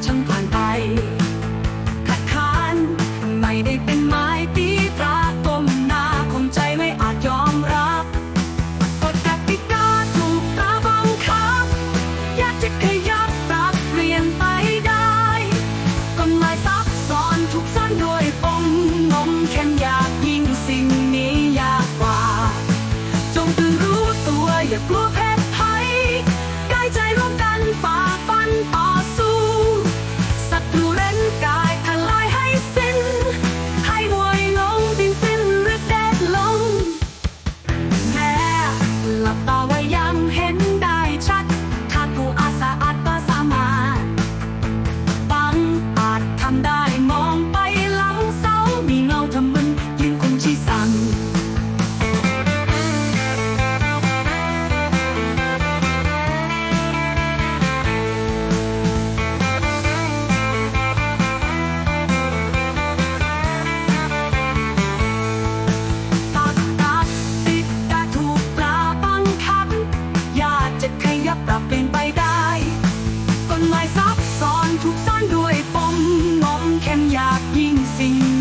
청과 ถูกซ่อนด้วยปมงอมแค้มอยากยิ่งสิ่ง